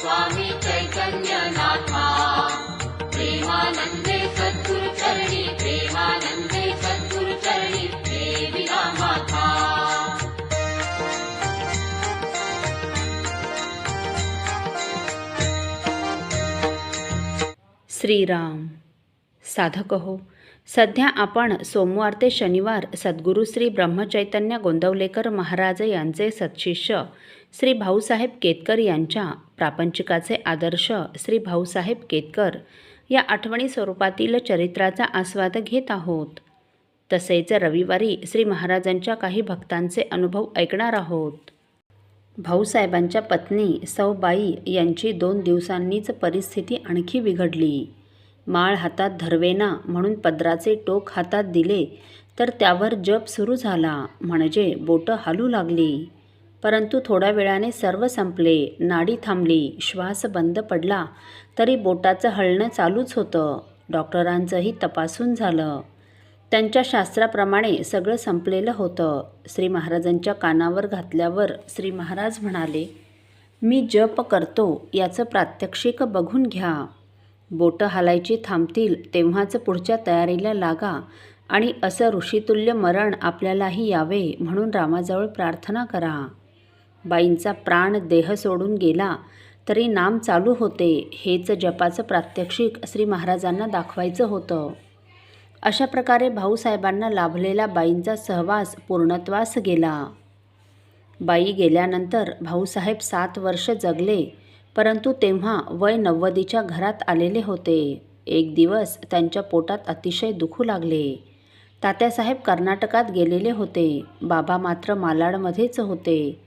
स्वामी चैतन्यनाथा। प्रेमानन्दे सद्गुरुचरणि प्रेमानन्दे सद्गुरुचरणि देविना माता श्रीराम साधक हो सध्या आपण सोमवार ते शनिवार सद्गुरू श्री ब्रह्मचैतन्य गोंदवलेकर महाराज यांचे सत्शिष्य श्री भाऊसाहेब केतकर यांच्या प्रापंचिकाचे आदर्श श्री भाऊसाहेब केतकर या आठवणी स्वरूपातील चरित्राचा आस्वाद घेत आहोत. तसेच रविवारी श्री महाराजांच्या काही भक्तांचे अनुभव ऐकणार आहोत. भाऊसाहेबांच्या पत्नी सौबाई यांची दोन दिवसांनीच परिस्थिती आणखी बिघडली. माळ हातात धरवेना म्हणून पदराचे टोक हातात दिले तर त्यावर जप सुरू झाला म्हणजे बोटं हालू लागली. परंतु थोड्या वेळाने सर्व संपले नाडी थांबली श्वास बंद पडला तरी बोटाचं हलणं चालूच होतं डॉक्टरांचंही तपासून झालं. त्यांच्या शास्त्राप्रमाणे सगळं संपलेलं होतं. श्री महाराजांच्या कानावर घातल्यावर श्री महाराज म्हणाले मी जप करतो याचं प्रात्यक्षिक बघून घ्या. बोटं हालायची थांबतील तेव्हाच पुढच्या तयारीला लागा आणि असं ऋषितुल्य मरण आपल्यालाही यावे म्हणून रामाजवळ प्रार्थना करा. बाईंचा प्राण देह सोडून गेला तरी नाम चालू होते हेच जपाचं प्रात्यक्षिक श्री महाराजांना दाखवायचं होतं. अशा प्रकारे भाऊसाहेबांना लाभलेला बाईंचा सहवास पूर्णत्वास गेला. बाई गेल्यानंतर भाऊसाहेब सात वर्ष जगले. परंतु तेव्हा वय नव्वदीच्या घरात आलेले होते. एक दिवस त्यांच्या पोटात अतिशय दुखू लागले. तात्यासाहेब कर्नाटकात गेलेले होते. बाबा मात्र मालाडमध्येच होते.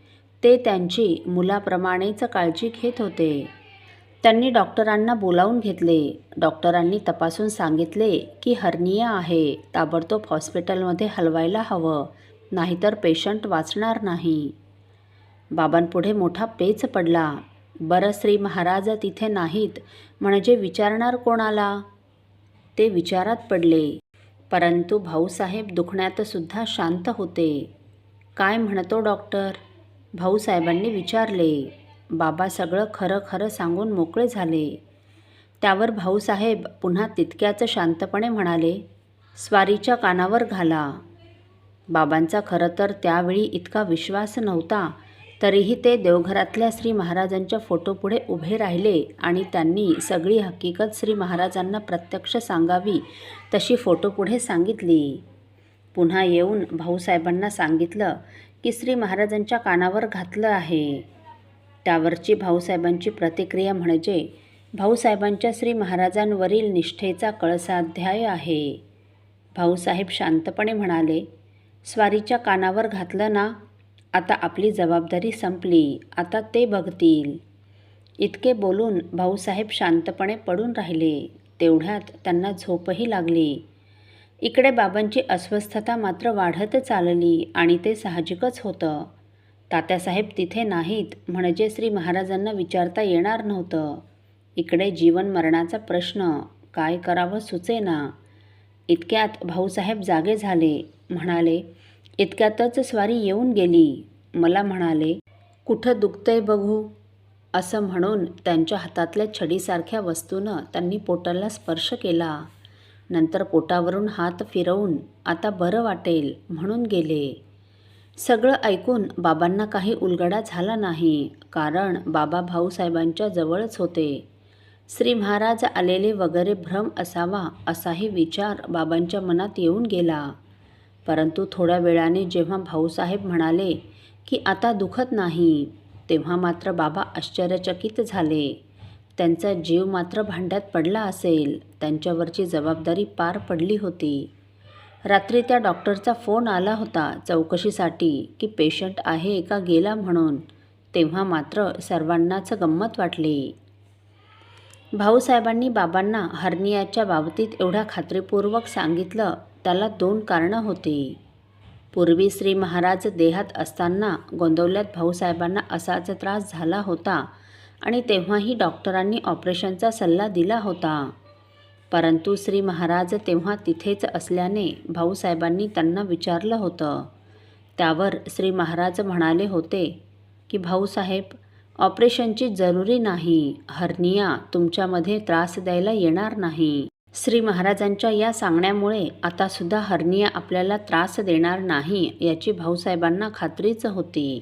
ते त्यांची मुलाप्रमाणेच काळजी घेत होते. त्यांनी डॉक्टरांना बोलावून घेतले. डॉक्टरांनी तपासून सांगितले की हर्निया आहे. ताबडतोब हॉस्पिटलमध्ये हलवायला हवं. नाहीतर पेशंट वाचणार नाही. बाबांपुढे मोठा पेच पडला. बरं श्री महाराज तिथे नाहीत. म्हणजे विचारणार कोणाला? ते विचारात पडले. परंतु भाऊसाहेब दुखण्यातसुद्धा शांत होते. काय म्हणतो डॉक्टर? भाऊसाहेबांनी विचारले. बाबा सगळं खरं खरं सांगून मोकळे झाले. त्यावर भाऊसाहेब पुन्हा तितक्याच शांतपणे म्हणाले स्वारीच्या कानावर घाला. बाबांचा खरं तर त्यावेळी इतका विश्वास नव्हता. तरीही ते देवघरातल्या श्री महाराजांच्या फोटोपुढे उभे राहिले आणि त्यांनी सगळी हकीकत श्री महाराजांना प्रत्यक्ष सांगावी तशी फोटोपुढे सांगितली. पुन्हा येऊन भाऊसाहेबांना सांगितलं की श्री महाराजांच्या कानावर घातलं आहे. त्यावरची भाऊसाहेबांची प्रतिक्रिया म्हणजे भाऊसाहेबांच्या श्री महाराजांवरील निष्ठेचा कळसाध्याय आहे. भाऊसाहेब शांतपणे म्हणाले स्वारीच्या कानावर घातलं ना? आता आपली जबाबदारी संपली आता ते बघतील. इतके बोलून भाऊसाहेब शांतपणे पडून राहिले. तेवढ्यात त्यांना झोपही लागली. इकडे बाबांची अस्वस्थता मात्र वाढत चालली आणि ते साहजिकच होतं. तात्यासाहेब तिथे नाहीत म्हणजे श्री महाराजांना विचारता येणार नव्हतं. इकडे जीवन मरणाचा प्रश्न काय करावं सुचेना. इतक्यात भाऊसाहेब जागे झाले म्हणाले इतक्यातच स्वारी येऊन गेली. मला म्हणाले कुठं दुखतंय बघू? असं म्हणून त्यांच्या हातातल्या छडीसारख्या वस्तूनं त्यांनी पोटाला स्पर्श केला. नंतर पोटावरून हात फिरवून आता बरं वाटेल म्हणून गेले. सगळं ऐकून बाबांना काही उलगडा झाला नाही कारण बाबा भाऊसाहेबांच्या जवळच होते. श्री महाराज आलेले वगैरे भ्रम असावा असाही विचार बाबांच्या मनात येऊन गेला. परंतु थोड्या वेळाने जेव्हा भाऊसाहेब म्हणाले की आता दुखत नाही तेव्हा मात्र बाबा आश्चर्यचकित झाले. त्यांचा जीव मात्र भांड्यात पडला असेल त्यांच्यावरची जबाबदारी पार पडली होती. रात्री त्या डॉक्टरचा फोन आला होता चौकशीसाठी की पेशंट आहे का गेला म्हणून तेव्हा मात्र सर्वांनाच गंमत वाटली. भाऊसाहेबांनी बाबांना हर्नियाच्या बाबतीत एवढ्या खात्रीपूर्वक सांगितलं त्याला दोन कारणं होती. पूर्वी श्री महाराज देहात असताना गोंदवल्यात भाऊसाहेबांना असाच त्रास झाला होता आणि तेव्हाही डॉक्टरांनी ऑपरेशनचा सल्ला दिला होता. परंतु श्री महाराज तेव्हा तिथेच असल्याने भाऊसाहेबांनी त्यांना विचारलं होतं. त्यावर श्री महाराज म्हणाले होते की भाऊसाहेब ऑपरेशनची जरुरी नाही. हर्निया तुमच्यामध्ये त्रास द्यायला येणार नाही. श्री महाराजांच्या या सांगण्यामुळे आतासुद्धा हर्निया आपल्याला त्रास देणार नाही याची भाऊसाहेबांना खात्रीच होती.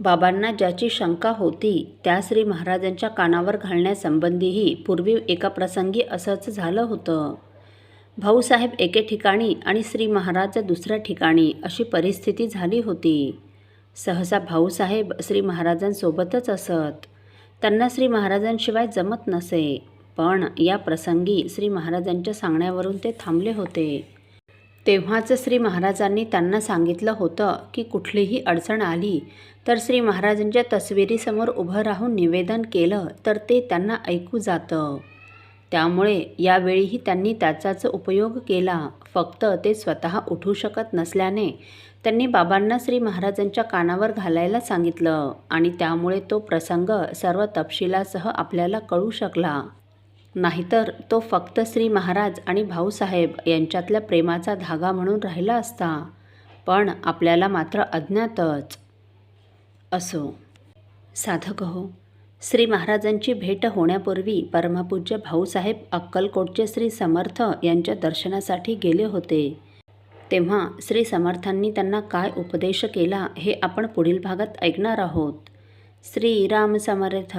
बाबांना ज्याची शंका होती त्या श्री महाराजांच्या कानावर घालण्यासंबंधीही पूर्वी एका प्रसंगी असंच झालं होतं. भाऊसाहेब एके ठिकाणी आणि श्री महाराज दुसऱ्या ठिकाणी अशी परिस्थिती झाली होती. सहसा भाऊसाहेब श्री महाराजांसोबतच असत. त्यांना श्री महाराजांशिवाय जमत नसे. पण या प्रसंगी श्री महाराजांच्या सांगण्यावरून ते थांबले होते. तेव्हाच श्री महाराजांनी त्यांना सांगितलं होतं की कुठलीही अडचण आली तर श्री महाराजांच्या तस्विरीसमोर उभं राहून निवेदन केलं तर ते त्यांना ऐकू जातं. त्यामुळे यावेळीही त्यांनी त्याचाच उपयोग केला. फक्त ते स्वतः उठू शकत नसल्याने त्यांनी बाबांना श्री महाराजांच्या कानावर घालायला सांगितलं आणि त्यामुळे तो प्रसंग सर्व तपशिलासह आपल्याला कळू शकला. नाहीतर तो फक्त श्री महाराज आणि भाऊसाहेब यांच्यातल्या प्रेमाचा धागा म्हणून राहिला असता. पण आपल्याला मात्र अज्ञातच. असो. साधक हो श्री महाराजांची भेट होण्यापूर्वी परमपूज्य भाऊसाहेब अक्कलकोटचे श्री समर्थ यांच्या दर्शनासाठी गेले होते. तेव्हा श्री समर्थांनी त्यांना काय उपदेश केला हे आपण पुढील भागात ऐकणार आहोत. श्रीराम समर्थ.